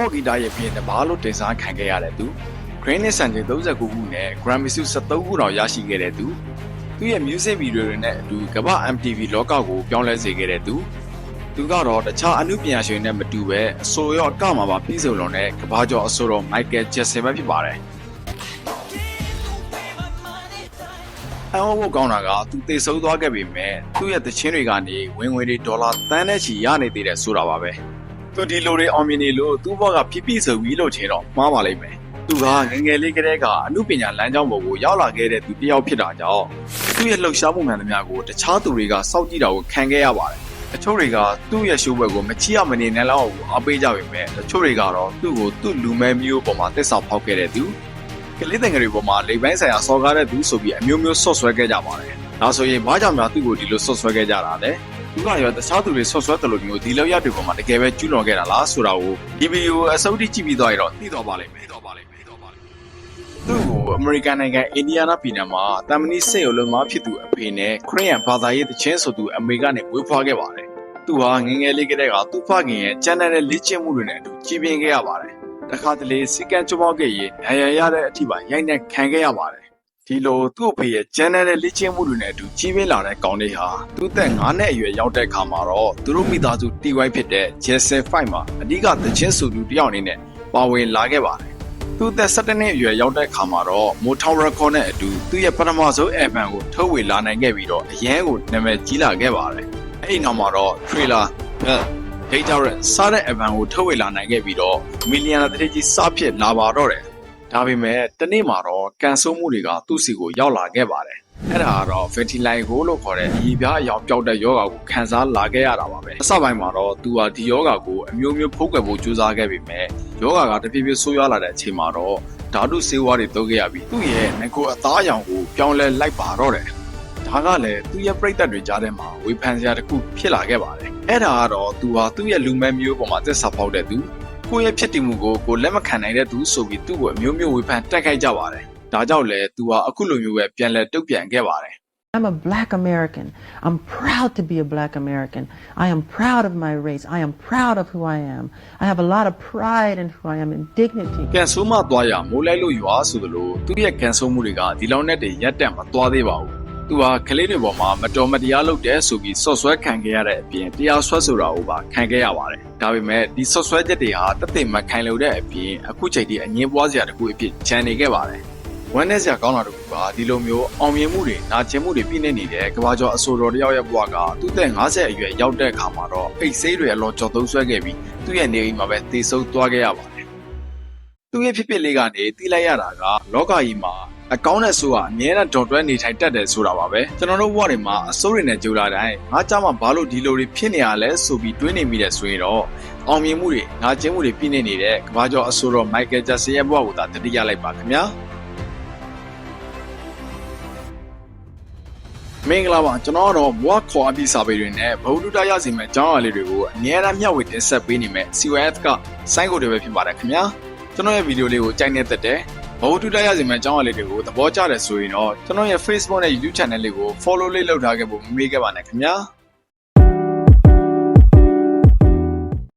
ပေါ့ဂီတာရဲ့ပြင်တဘာလို့တင်စားခံခဲ့ရတဲ့သူ Green နဲ့ Sanjay 39ခုနဲ့ Grammy ဆု73ခုတောင်ရရှိခဲ့တဲ့သူသူရဲ့ music video တွေနဲ့အတူကမ္ဘာ MTV လောကကိုပြောင်းလဲစေခဲ့တဲ့သူသူကတော့တခြားအမှုပညာရှင်တွေနဲ့မတူပဲအဆိုရောအကမှာပါပြည်စုံလုံးတဲ့ကမ္ဘာကျော်အဆိုတော် Michael Jackson ပဲဖြစ်ပါတယ်အဟောဘကောင်းတာကသူတေဆုံးသွားခဲ့ပြီမဲ့သူ့ရဲ့တခြင်းတွေကနေဝင်ငွေတွေဒေါ်လာတန်းနဲ့ချီရနေသေးတယ်ဆိုတာပါပဲ သူဒီလိုတွေအောင်မြင်နေလို့သူ့ဘက်ကပြပြဆိုပြီးလို့ချင်တော့မှားပါလိမ့်မယ်သူကငယ်ငယ်လေးကတည်းကအမှုပညာလမ်းကြောင်းပေါ်ကိုရောက်လာခဲ့တဲ့သူတစ်ယောက်ဖြစ်တာကြောင့်သူ့ရဲ့လှုပ်ရှားမှုမှန်သမျှကိုတခြားသူတွေကစောင့်ကြည့်တာကိုခံခဲ့ရပါတယ်တချို့တွေကသူ့ရဲ့ရှိုးဘက်ကိုမချီရမနေနဲ့လောက်ကိုအားပေးကြပေမဲ့တချို့တွေကတော့သူ့ကိုသူ့လူမဲမျိုးပေါ်မှာတက်ဆောင်ဖောက်ခဲ့တဲ့သူကလေးတငယ်တွေပေါ်မှာလိမ်ပိုင်းဆိုင်ရာစော်ကားတဲ့သူဆိုပြီးအမျိုးမျိုးဆော့ဆွဲခဲ့ကြပါတယ်။ဒါဆိုရင်ဘာကြောင့်များသူ့ကိုဒီလိုဆော့ဆွဲခဲ့ကြတာလဲ။ သူကရောတခြားသူတွေဆော့ဆွဲတယ်လို့မျိုးဒီလောက်ရတွေပေါ်မှာတကယ်ပဲကျူးလွန်ခဲ့တာလားဆိုတာကိုဒီဗီဒီယိုအစုပ်တိကြည့်ပြီးသွားရတော့သိတော့ပါလိမ့်မယ်။သိတော့ပါလိမ့်မယ်။သိတော့ပါလိမ့်မယ်။သူ့ကိုအမေရိကန်နိုင်ငံအင်ဒီယာနာပြည်နယ်မှာတမ်မနီစိတ်အလုံးမဖြစ်သူအဖေနဲ့ခရီးယန်ဘာသာရေးတခြင်းဆိုသူအမေကနေဝေးဖွားခဲ့ပါတယ်။သူဟာငယ်ငယ်လေးကတည်းကသူ့ဖခင်ရဲ့ကျန်တဲ့လေ့ကျင့်မှုတွေနဲ့အတူကြီးပြင်းခဲ့ရပါတယ်။တခါတလေစီကံကြမောက်ခဲ့ရင်အရရတဲ့အထိပါရိုက်နှက်ခံခဲ့ရပါတယ် ဒီလိုသူ့အဖေရဲ့ကျန်းတဲ့လေ့ကျင့်မှုတွေနဲ့အတူကြီးပြင်းလာတဲ့ကောင်လေးဟာသူ့သက်9နှစ်အရွယ်ရောက်တဲ့အခါမှာတော့သူတို့မိသားစုတီဝိုင်းဖြစ်တဲ့ Jesse 5မှာအဓိကသချင်းဆိုသူတစ်ယောက်အနေနဲ့ပါဝင်လာခဲ့ပါတယ်သူ့သက်17နှစ်အရွယ်ရောက်တဲ့အခါမှာတော့ Motown Record နဲ့အတူသူ့ရဲ့ပထမဆုံး album ကိုထုတ်ဝေလာနိုင်ခဲ့ပြီးတော့အရန်ကိုနာမည်ကြီးလာခဲ့ပါတယ်အဲ့ဒီနောက်မှာတော့ Trailer Bell Data Red စားတဲ့ album ကိုထုတ်ဝေလာနိုင်ခဲ့ပြီးတော့မီလီယံတတိကြီးစားဖြစ်လာပါတော့တယ်။ ဒါပေမဲ့တနေ့မှာတော့ကန်ဆိုးမှုတွေကသူ့စီကိုရောက်လာခဲ့ပါတယ်။အဲ့ဒါကတော့ vitiligo လို့ခေါ်တဲ့ဒီပြားအယောင်ပြောက်တဲ့ယောဂါကိုခံစားလာခဲ့ရတာပါပဲ။အစပိုင်းမှာတော့သူဟာဒီယောဂါကိုအမျိုးမျိုးဖုတ်ကွယ်ဖို့ကြိုးစားခဲ့ပေမဲ့ယောဂါကတဖြည်းဖြည်းဆိုးရွားလာတဲ့အချိန်မှာတော့ဓာတုဆေးဝါးတွေတုပ်ခဲ့ရပြီးသူ့ရဲ့ငကိုအသားအရောင်ကိုပြောင်းလဲလိုက်ပါတော့တယ်။ဒါကလည်းသူ့ရဲ့ပြိသက်တွေကြားထဲမှာဝေဖန်စရာတစ်ခုဖြစ်လာခဲ့ပါတယ်။အဲ့ဒါကတော့သူဟာသူ့ရဲ့လူမဲမျိုးပေါ်မှာသက်စာဖောက်တဲ့သူ ကိုယ့်ရဲ့ဖြစ်တည်မှုကိုကိုလက်မခံနိုင်တဲ့သူဆိုပြီးသူ့ကိုအမျိုးမျိုးဝေဖန်တက်ခိုက်ကြပါတယ်။ဒါကြောင့်လည်းသူဟာအခုလိုမျိုးပဲပြန်လဲတုတ်ပြန်ခဲ့ပါတယ် I'm a black American. I'm proud to be a black American. I am proud of my race. I am proud of who I am. I have a lot of pride in who I am and dignity. ။ကန်ဆိုးမသွားရမိုးလိုက်လို့ရွာဆိုသလိုသူ့ရဲ့ကန်ဆိုးမှုတွေကဒီလောက်နဲ့တည်းရက်တက်မသွားသေးပါဘူး။ သူဟာကလေးတွေပေါ်မှာမတော်မတရားလုပ်တဲ့ဆိုပြီးဆော့ဆွဲခံခဲ့ရတဲ့အပြင်တရားစွဲဆိုတာကိုပါခံခဲ့ရပါတယ်။ဒါပေမဲ့ဒီဆော့ဆွဲချက်တွေဟာတသက်မခံလို့တဲ့အပြင်အခုချိန်ထိအငင်းပွားစရာတစ်ခုအဖြစ်ခြံနေခဲ့ပါတယ်။ဝမ်းနဲ့စရာကောင်းတာတစ်ခုပါဒီလိုမျိုးအောင်မြင်မှုတွေနာကျင်မှုတွေပြည့်နေနေတဲ့ကဘာကျော်အဆိုတော်တယောက်ရဲ့ဘဝကသူ့သက်50အရွယ်ရောက်တဲ့အခါမှာတော့အိတ်ဆေးတွေအလောကြော်သုံးဆွဲခဲ့ပြီးသူ့ရဲ့နေအိမ်မှာပဲတေဆုံးသွားခဲ့ရပါတယ်။ သူ့ရဲ့ဖြစ်ဖြစ်လေးကနေတီးလိုက်ရတာကလောကကြီးမှာအကောင်းတဲ့ဆိုကအမြဲတမ်းဒေါ်တွဲနေထိုင်တတ်တယ်ဆိုတာပါပဲကျွန်တော်တို့ဘဝတွေမှာအစိုးရနဲ့ကြိုလာတိုင်းငါကြမှာဘာလို့ဒီလိုတွေဖြစ်နေရလဲဆိုပြီးတွေးနေမိတယ်ဆိုရင်တော့အောင်မြင်မှုတွေငါကျင်းမှုတွေပြည့်နေနေတဲ့ကမ္ဘာကျော်အဆိုတော်မိုက်ကယ်ဂျက်ဆင်ရဲ့ဘဝကိုသာတတိယလိုက်ပါခင်ဗျာမင်္ဂလာပါကျွန်တော်ကတော့ဘွားခေါ်အပြီးစာပေတွေနဲ့ဗဟုသုတရစီမဲ့အကြောင်းအရာလေးတွေကိုအများအားမျှဝေတင်ဆက်ပေးနေမဲ့ CYF ကစိုင်းကိုတွေပဲဖြစ်ပါတယ်ခင်ဗျာ ကျွန်တော်ရဲ့ဗီဒီယိုလေးကိုကြိုက်နေတဲ့တဲ့ဘဟုတုတရစီမဲ့အကြောင်းအရာလေးတွေကိုသဘောကျတယ်ဆိုရင်တော့ကျွန်တော်ရဲ့ Facebook နဲ့ YouTube Channel လေးကို follow လေးလုပ်ထားခဲ့ဖို့မမေ့ခဲ့ပါနဲ့ခင်ဗျာ။